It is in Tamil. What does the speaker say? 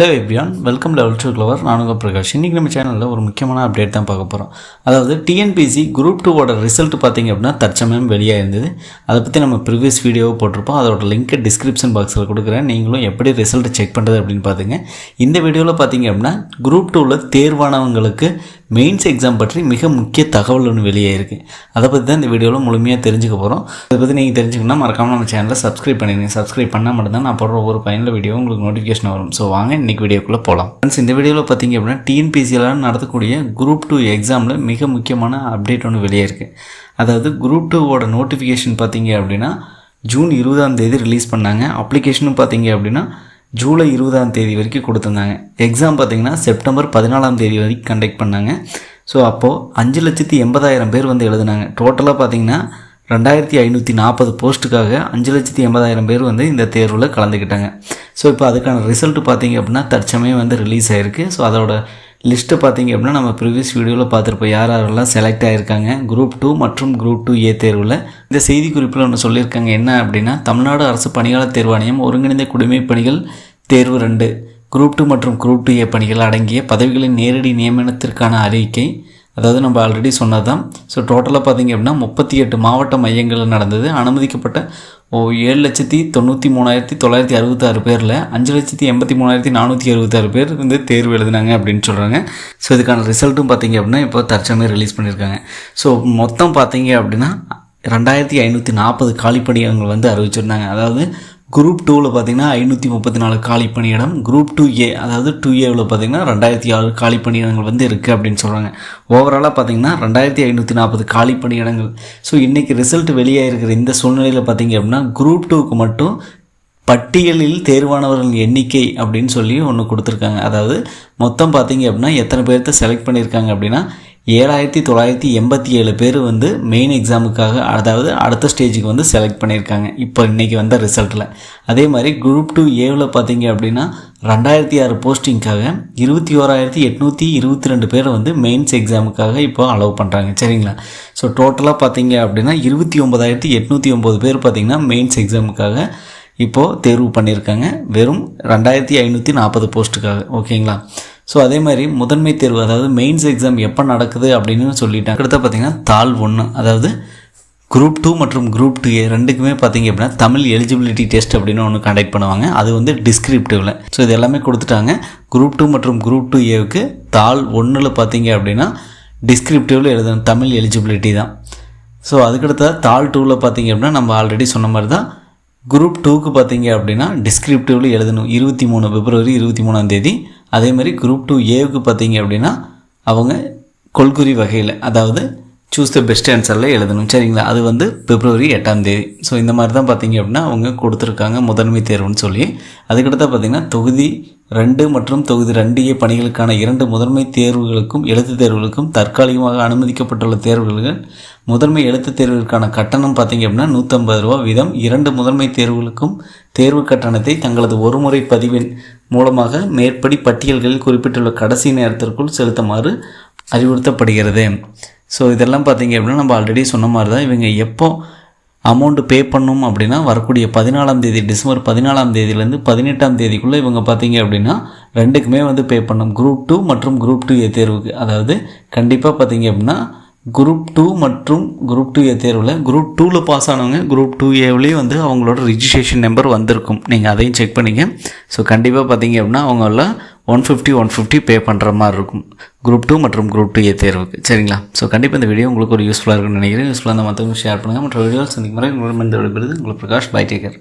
Hello everyone welcome level two clever நானுங்க பிரகாஷ். இன்றைக்கி நம்ம சேனலில் ஒரு முக்கியமான அப்டேட் தான் பார்க்க போகிறோம் அதாவது டிஎன்பிசி குரூப் டூவோட ரிசல்ட் பார்த்தீங்க அப்படின்னா தற்சமயம் வெளியாக இருந்தது அதை பற்றி நம்ம ப்ரீவியஸ் வீடியோவை போட்டிருப்போம். அதோட லிங்க்கை டிஸ்கிரிப்ஷன் பாக்ஸில் கொடுக்குறேன். நீங்களும் எப்படி ரிசல்ட் செக் பண்ணுறது அப்படின்னு பார்த்துங்க இந்த வீடியோவில் பார்த்தீங்க அப்படின்னா குரூப் டூவில் தேர்வானவங்களுக்கு மெயின்ஸ் எக்ஸாம் பற்றி மிக முக்கிய தகவல் ஒன்று வெளியே இருக்குது அதை பற்றி தான் இந்த வீடியோவில் முழுமையாக தெரிஞ்சுக்க போகிறோம் அதை பற்றி நீங்கள் தெரிஞ்சுக்கணும்னா மறக்காமல் நம்ம சேனலை சப்ஸ்கிரைப் பண்ணிடுங்க. சப்ஸ்கிரைப் பண்ணால் மட்டும்தான் நான் போடுற ஒரு பயனில் வீடியோ உங்களுக்கு நோட்டிஃபிகேஷன் வரும். ஸோ வாங்க இன்றைக்கி வீடியோக்குள்ளே போகலாம் ஃப்ரெண்ட்ஸ் இந்த வீடியோவில் பார்த்தீங்க அப்படின்னா டிஎன்பிசியில் நடத்தக்கூடிய குரூப் டூ எக்ஸாமில் மிக முக்கியமான அப்டேட் ஒன்று வெளியே இருக்குது அதாவது குரூப் டூவோட நோட்டிஃபிகேஷன் பார்த்தீங்க அப்படின்னா ஜூன் இருபதாம் தேதி ரிலீஸ் பண்ணாங்க. அப்ளிகேஷனும் பார்த்தீங்க அப்படின்னா ஜூலை இருபதாம் தேதி வரைக்கும் கொடுத்துருந்தாங்க. எக்ஸாம் பார்த்தீங்கன்னா செப்டம்பர் பதினாலாம் தேதி வரைக்கும் கண்டக்ட் பண்ணாங்க. ஸோ அப்போது அஞ்சு லட்சத்தி எண்பதாயிரம் பேர் வந்து எழுதுனாங்க. டோட்டலாக பார்த்தீங்கன்னா ரெண்டாயிரத்தி ஐநூற்றி நாற்பது போஸ்ட்டுக்காக அஞ்சு லட்சத்தி எண்பதாயிரம் பேர் வந்து இந்த தேர்வில் கலந்துக்கிட்டாங்க. ஸோ இப்போ அதுக்கான ரிசல்ட் பார்த்தீங்க அப்படின்னா தற்சமயம் வந்து ரிலீஸ் ஆகிருக்கு ஸோ அதோட லிஸ்ட்டை பார்த்தீங்க அப்படின்னா நம்ம ப்ரீவியஸ் வீடியோவில் பார்த்துருப்போம். யார் யாரெல்லாம் செலக்ட் ஆகியிருக்காங்க குரூப் டூ மற்றும் குரூப் டூ ஏ தேர்வில். இந்த செய்தி குறிப்பில் ஒன்று சொல்லியிருக்காங்க. என்ன அப்படின்னா தமிழ்நாடு அரசு பணியாளர் தேர்வாணையம் ஒருங்கிணைந்த குடிமைப் பணிகள் தேர்வு ரெண்டு. குரூப் டூ மற்றும் குரூப் டூ ஏ பணிகள் அடங்கிய பதவிகளின் நேரடி நியமனத்திற்கான அறிக்கை. அதாவது நம்ம ஆல்ரெடி சொன்னது தான் ஸோ டோட்டலாக பார்த்தீங்க அப்படின்னா முப்பத்தி எட்டு மாவட்ட மையங்களில் நடந்தது. அனுமதிக்கப்பட்ட ஏழு லட்சத்தி தொண்ணூற்றி மூணாயிரத்தி தொள்ளாயிரத்தி அறுபத்தாறு பேரில் அஞ்சு லட்சத்தி எண்பத்தி மூணாயிரத்தி நானூற்றி அறுபத்தாறு பேர் வந்து தேர்வு எழுதினாங்க அப்படின்னு சொல்கிறாங்க ஸோ இதுக்கான ரிசல்ட்டும் பார்த்தீங்க அப்படின்னா இப்போ தற்சமயம் ரிலீஸ் பண்ணியிருக்காங்க. ஸோ மொத்தம் பார்த்தீங்க அப்படின்னா ரெண்டாயிரத்தி ஐநூற்றி நாற்பது காலிப்பணியிடங்கள் வந்து அறிவிச்சிருந்தாங்க. அதாவது குரூப் டூவில் பார்த்தீங்கன்னா ஐநூற்றி முப்பத்தி நாலு காலி பணியிடம். குரூப் டூ ஏ அதாவது டூ ஏவில் பார்த்தீங்கன்னா ரெண்டாயிரத்தி ஆறு காலி பணியிடங்கள் வந்து இருக்குது அப்படின்னு சொல்கிறாங்க ஓவராலாக பார்த்தீங்கன்னா ரெண்டாயிரத்தி ஐநூற்றி நாற்பது காலி பணியிடங்கள். ஸோ இன்றைக்கி ரிசல்ட் வெளியே இருக்கிற இந்த சூழ்நிலையில் பார்த்தீங்க அப்படின்னா குரூப் டூக்கு மட்டும் பட்டியலில் தேர்வானவர்கள் எண்ணிக்கை அப்படின்னு சொல்லி ஒன்று கொடுத்துருக்காங்க. அதாவது மொத்தம் பார்த்தீங்க அப்படின்னா எத்தனை பேர்த்த செலக்ட் பண்ணியிருக்காங்க அப்படின்னா ஏழாயிரத்தி தொள்ளாயிரத்தி எண்பத்தி ஏழு பேர் வந்து மெயின் எக்ஸாமுக்காக அதாவது அடுத்த ஸ்டேஜுக்கு வந்து செலக்ட் பண்ணியிருக்காங்க. இப்போ இன்றைக்கி வந்த ரிசல்ட்டில் அதே மாதிரி குரூப் டூ ஏவில் பார்த்தீங்க அப்படின்னா ரெண்டாயிரத்தி ஆறு போஸ்டிங்க்காக இருபத்தி ஓராயிரத்தி எட்நூற்றி இருபத்தி ரெண்டு பேர் வந்து மெயின்ஸ் எக்ஸாமுக்காக இப்போ அலோவ் பண்ணுறாங்க சரிங்களா? ஸோ டோட்டலாக பார்த்தீங்க அப்படின்னா இருபத்தி ஒம்பதாயிரத்தி எட்நூற்றி ஒம்பது பேர் பார்த்திங்கன்னா மெயின்ஸ் எக்ஸாமுக்காக இப்போது தேர்வு பண்ணியிருக்காங்க. வெறும் ரெண்டாயிரத்தி ஐநூற்றி நாற்பது போஸ்ட்டுக்காக ஓகேங்களா? ஸோ அதே மாதிரி முதன்மை தேர்வு அதாவது மெயின்ஸ் எக்ஸாம் எப்போ நடக்குது அப்படின்னு சொல்லிட்டாங்க. அடுத்த பார்த்தீங்கன்னா தாள் ஒன்று அதாவது குரூப் டூ மற்றும் குரூப் டூ ஏ ரெண்டுக்குமே பார்த்தீங்க அப்படின்னா தமிழ் எலிஜிபிலிட்டி டெஸ்ட் அப்படின்னு ஒன்று கண்டக்ட் பண்ணுவாங்க. அது வந்து டிஸ்கிரிப்டிவில் ஸோ இது எல்லாமே கொடுத்துட்டாங்க. குரூப் டூ மற்றும் குரூப் டூ ஏவுக்கு தாள் ஒன்றில் பார்த்தீங்க அப்படின்னா டிஸ்கிரிப்டிவில் எழுதணும். தமிழ் எலிஜிபிலிட்டி தான். ஸோ அதுக்கடுத்த தாள் டூவில் பார்த்தீங்க அப்படின்னா நம்ம ஆல்ரெடி சொன்ன மாதிரி தான் குரூப் டூக்கு பார்த்தீங்க அப்படின்னா டிஸ்கிரிப்டிவில் எழுதணும். இருபத்தி மூணு பிப்ரவரி இருபத்தி மூணாம் தேதி அதே மாதிரி குரூப் டூ ஏவுக்கு பார்த்தீங்க அப்படின்னா அவங்க கொள்குறி வகையில் அதாவது சூஸ் த பெஸ்ட் ஆன்சரில் எழுதணும். சரிங்களா? அது வந்து பிப்ரவரி எட்டாம் தேதி. ஸோ இந்த மாதிரி தான் பார்த்தீங்க அப்படின்னா அவங்க கொடுத்துருக்காங்க முதன்மை தேர்வுன்னு சொல்லி. அதுக்கடுத்து பார்த்திங்கன்னா தொகுதி ரெண்டு மற்றும் தொகுதி ரெண்டு ஏ பணிகளுக்கான இரண்டு முதன்மை தேர்வுகளுக்கும் எழுத்துத் தேர்வுகளுக்கும் தற்காலிகமாக அனுமதிக்கப்பட்டுள்ள தேர்வுகளுக்கு முதன்மை எழுத்து தேர்வுகளுக்கான கட்டணம் பார்த்தீங்க அப்படின்னா நூற்றம்பது ரூபா வீதம். இரண்டு முதன்மை தேர்வுகளுக்கும் தேர்வு கட்டணத்தை தங்களது ஒருமுறை பதிவின் மூலமாக மேற்படி பட்டியல்களில் குறிப்பிட்டுள்ள கடைசி நேரத்திற்குள் செலுத்துமாறு அறிவுறுத்தப்படுகிறது. ஸோ இதெல்லாம் பார்த்தீங்க அப்படின்னா நம்ம ஆல்ரெடி சொன்ன மாதிரி தான் இவங்க எப்போ அமௌண்ட்டு பே பண்ணும் அப்படின்னா வரக்கூடிய பதினாலாம் தேதி டிசம்பர் பதினாலாம் தேதியிலேருந்து பதினெட்டாம் தேதிக்குள்ளே இவங்க பார்த்தீங்க அப்படின்னா ரெண்டுக்குமே வந்து பே பண்ணணும் குரூப் டூ மற்றும் குரூப் டூ ஏ தேர்வுக்கு அதாவது கண்டிப்பாக பார்த்தீங்க அப்படின்னா குரூப் டூ மற்றும் குரூப் டூ ஏ தேர்வில் குரூப் டூவில் பாஸ் ஆனவங்க குரூப் டூ ஏவிலையும் வந்து அவங்களோட ரிஜிஸ்ட்ரேஷன் நம்பர் வந்திருக்கும். நீங்கள் அதையும் செக் பண்ணிங்க. ஸோ கண்டிப்பாக பார்த்தீங்க அப்படின்னா அவங்கள one fifty one fifty pay பண்ணுற மாதிரி இருக்கும். குரூப் டூ மற்றும் குரூப் டூ ஏ தேர்வுக்கு. சரிங்களா? ஸோ கண்டிப்பாக இந்த வீடியோ உங்களுக்கு ஒரு யூஸ்ஃபுல்லாக இருக்கும்னு நினைக்கிறேன். யூஸ்ஃபுல்லாக மற்றவங்க ஷேர் பண்ணுங்கள் மற்ற வீடியோஸ் சந்திக்கும் மாதிரி உங்களுக்கு இந்த விடுபடுது உங்களுக்கு பிரகாஷ் பை டேக்கர்